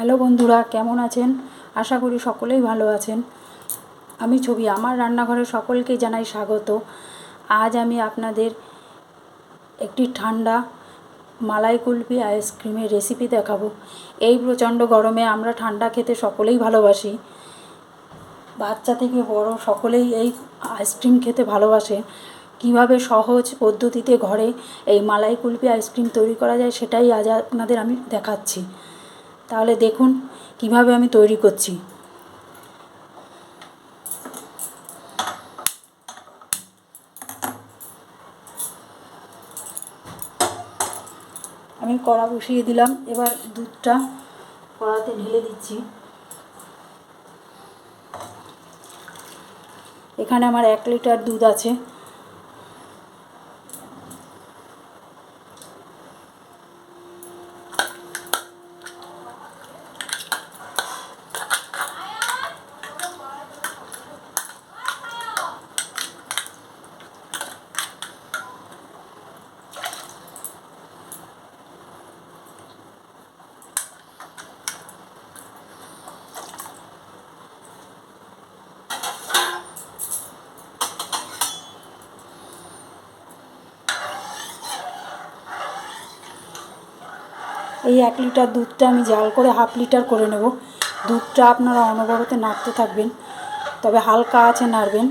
Hello বন্ধুরা, কেমন আছেন? আশা করি সকলেই ভালো আছেন। আমি ছবি, আমার রান্নাঘরে সকলকে জানাই স্বাগত। আজ আমি আপনাদের একটি ঠান্ডা মালাই কুলফি আইসক্রিমের রেসিপি দেখাবো। এই প্রচণ্ড গরমে আমরা ঠান্ডা খেতে সকলেই ভালোবাসি। বাচ্চা থেকে বড় সকলেই এই আইসক্রিম খেতে ভালোবাসে। কীভাবে সহজ পদ্ধতিতে ঘরে এই মালাই কুলফি আইসক্রিম তৈরি করা যায় সেটাই আজ আপনাদের আমি দেখাচ্ছি। তাহলে দেখুন কীভাবে আমি তৈরি করছি। আমি কড়া বসিয়ে দিলাম, এবার দুধটা কড়াতে ঢেলে দিচ্ছি। এখানে আমার এক লিটার দুধ আছে। এই এক লিটার দুধটা আমি জাল করে হাফ লিটার করে নেব। দুধটা আপনারা অনবরত নাড়তে থাকবেন, তবে হালকা আছে নাড়বেন।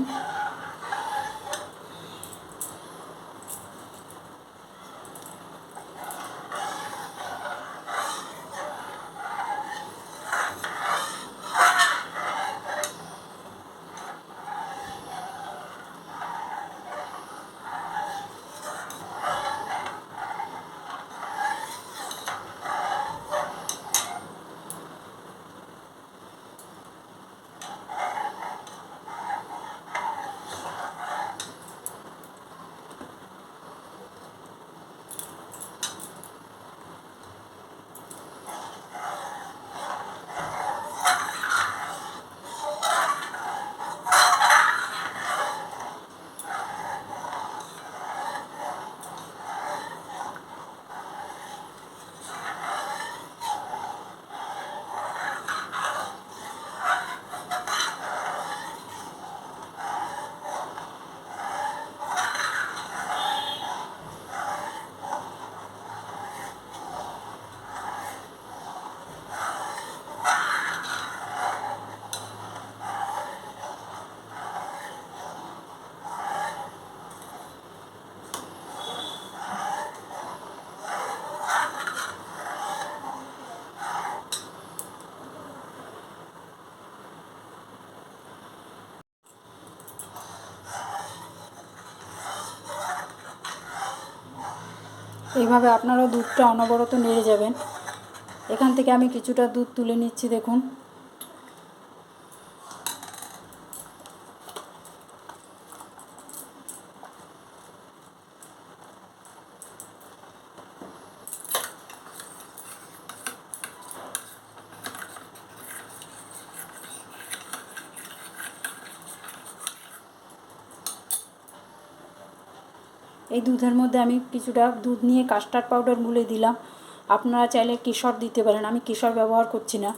এইভাবে আপনারাও দুধটা অনবরত নেড়ে যাবেন। এখান থেকে আমি কিছুটা দুধ তুলে নিচ্ছি দেখুন। এই দুধের মধ্যে আমি কিছুটা দুধ নিয়ে কাস্টার্ড পাউডার গুলে দিলাম। আপনারা চাইলে কেশর দিতে পারেন, আমি কেশর ব্যবহার করছি না।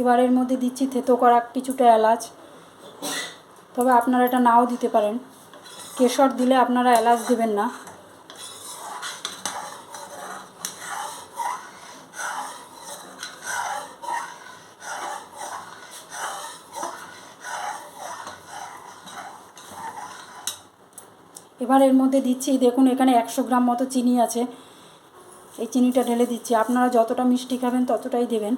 এবার এর মধ্যে দিচ্ছি থেতো করা কিছুটা এলাচ। তবে আপনারা এটা নাও দিতে পারেন। কেশর দিলে আপনারা এলাচ দেবেন না। এবার এর মধ্যে দিচ্ছি, দেখুন এখানে একশো গ্রাম মতো চিনি আছে। এই চিনিটা ঢেলে দিচ্ছি। আপনারা যতটা মিষ্টি খাবেন ততটাই দেবেন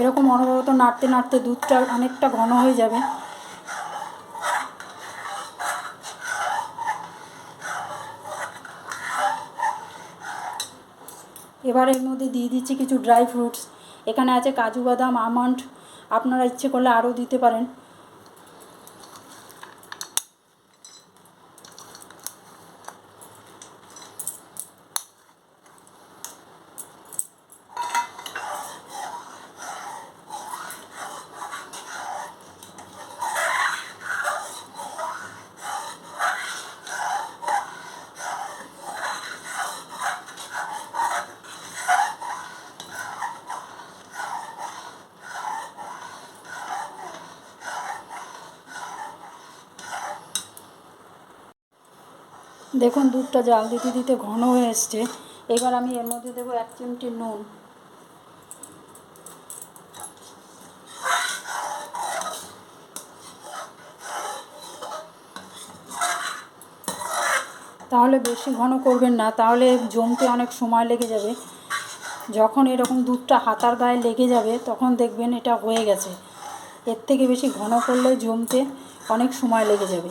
এরকম অনবরত নাড়তে নাড়তে দুধটা অনেকটা ঘন হয়ে যাবে। এবার এর মধ্যে দিয়ে দিচ্ছি কিছু ড্রাই ফ্রুটস এখানে আছে কাজু বাদাম আমন্ড আপনারা ইচ্ছে করলে আরও দিতে পারেন। দেখুন, দুধটা জাল দিতে দিতে ঘন হয়ে এসছে। এবার আমি এর মধ্যে দেবো এক চিমটি নুন। তাহলে বেশি ঘন করবেন না, তাহলে জমতে অনেক সময় লেগে যাবে। যখন এরকম দুধটা হাতার গায়ে লেগে যাবে, তখন দেখবেন এটা হয়ে গেছে। এর থেকে বেশি ঘন করলে জমতে অনেক সময় লেগে যাবে।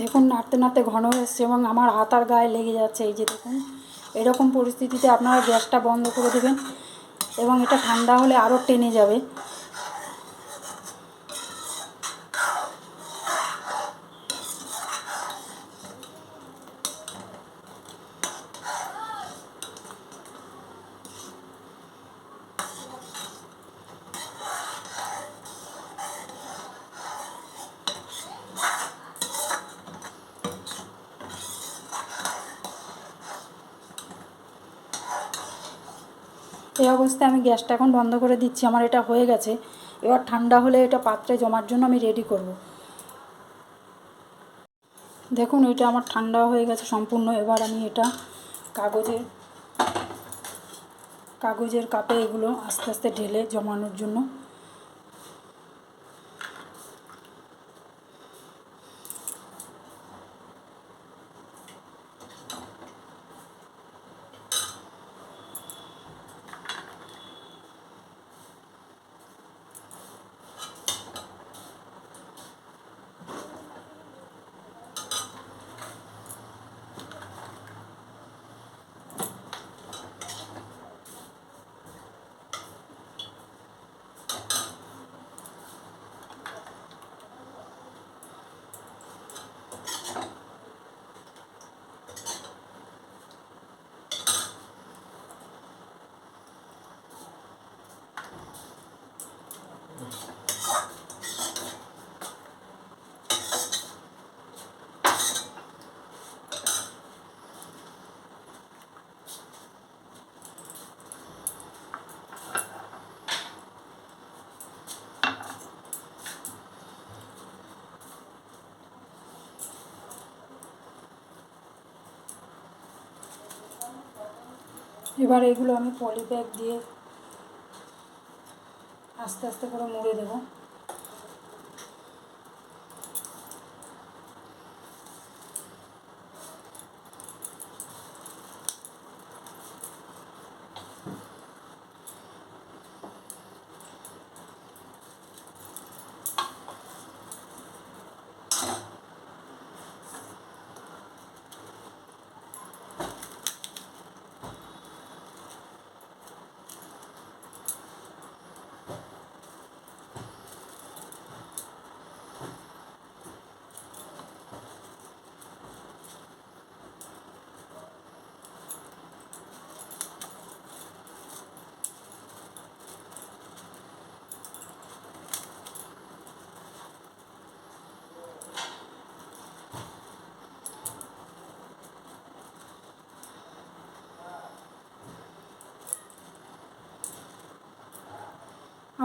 দেখুন, নাড়তে নাড়তে ঘন এসছে এবং আমার হাতার গায়ে লেগে যাচ্ছে। এই যে দেখুন, এরকম পরিস্থিতিতে আপনারা গ্যাসটা বন্ধ করে দেবেন এবং এটা ঠান্ডা হলে আরও টেনে যাবে। এই অবস্থায় আমি গ্যাসটা এখন বন্ধ করে দিচ্ছি, আমার এটা হয়ে গেছে। এবার ঠান্ডা হলে এটা পাত্রে জমার জন্য আমি রেডি করব। দেখুন, এটা আমার ঠান্ডা হয়ে গেছে সম্পূর্ণ। এবার আমি এটা কাগজের কাগজের কাপে এগুলো আস্তে আস্তে ঢেলে জমানোর জন্য এবার এগুলো আমি পলি ব্যাগ দিয়ে আস্তে আস্তে করে মুড়ে দেবো।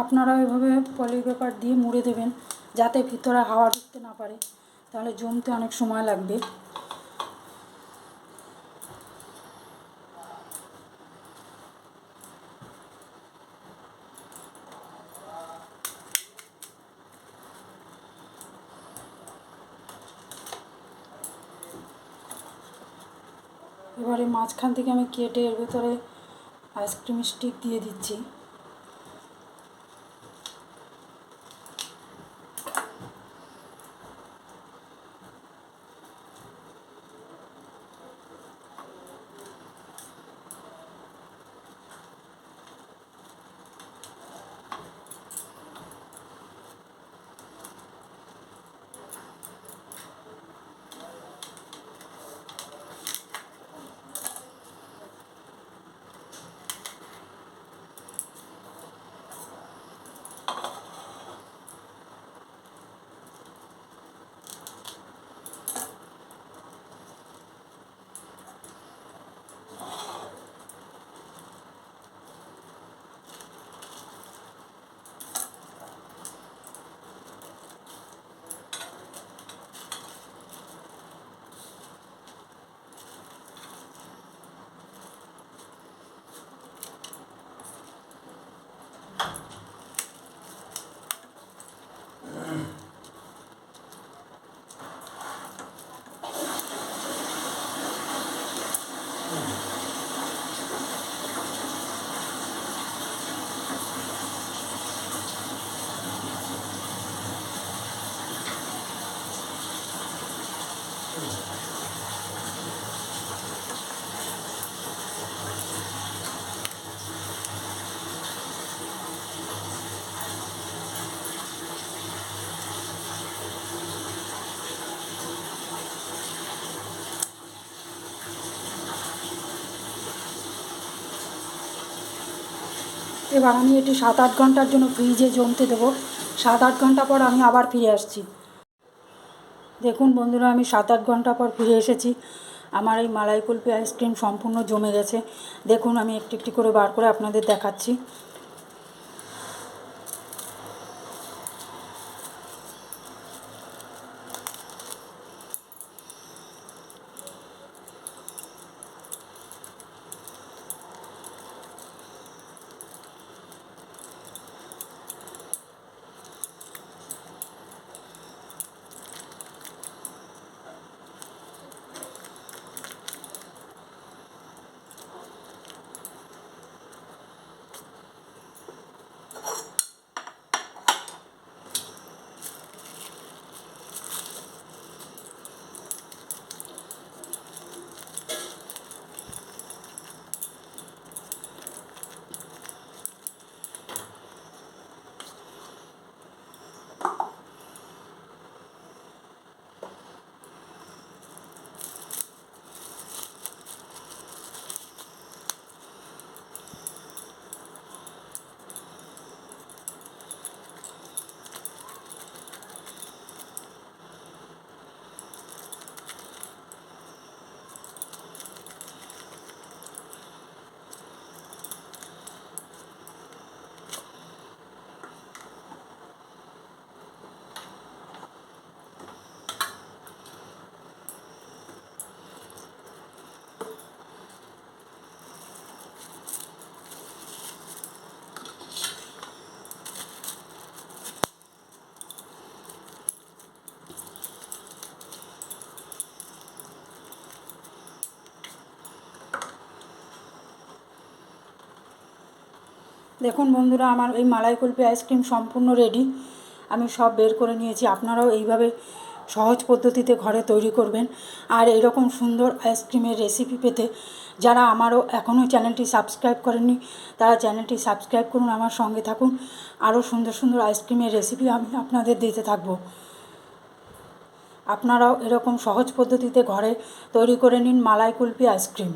আপনারা এভাবে পলি পেপার দিয়ে মুড়ে দেবেন যাতে ভিতরে হাওয়া ঢুকতে না পারে। তাহলে জমতে অনেক সময় লাগবে। এবারে মাঝখান থেকে আমি কেটে এর ভেতরে আইসক্রিম স্টিক দিয়ে দিচ্ছি। এবার আমি এটি সাত আট ঘণ্টার জন্য ফ্রিজে জমতে দেবো। সাত আট ঘণ্টা পর আমি আবার ফিরে আসছি। দেখুন বন্ধুরা, আমি সাত আট ঘণ্টা পর ফিরে এসেছি। আমার এই মালাই কুলপি আইসক্রিম সম্পূর্ণ জমে গেছে। দেখুন, আমি একটি একটি করে বার করে আপনাদের দেখাচ্ছি। দেখুন বন্ধুরা, আমার এই মালাই কুলফি আইসক্রিম সম্পূর্ণ রেডি আমি সব বের করে নিয়েছি, আপনারাও এইভাবে সহজ পদ্ধতিতে ঘরে তৈরি করবেন। আর এরকম সুন্দর আইসক্রিমের রেসিপি পেতে যারা আমারও এখনও চ্যানেলটি সাবস্ক্রাইব করেননি, তারা চ্যানেলটি সাবস্ক্রাইব করুন, আমার সঙ্গে থাকুন। আরও সুন্দর সুন্দর আইসক্রিমের রেসিপি আমি আপনাদের দিতে থাকব। আপনারাও এরকম সহজ পদ্ধতিতে ঘরে তৈরি করে নিন মালাই কুলফি আইসক্রিম।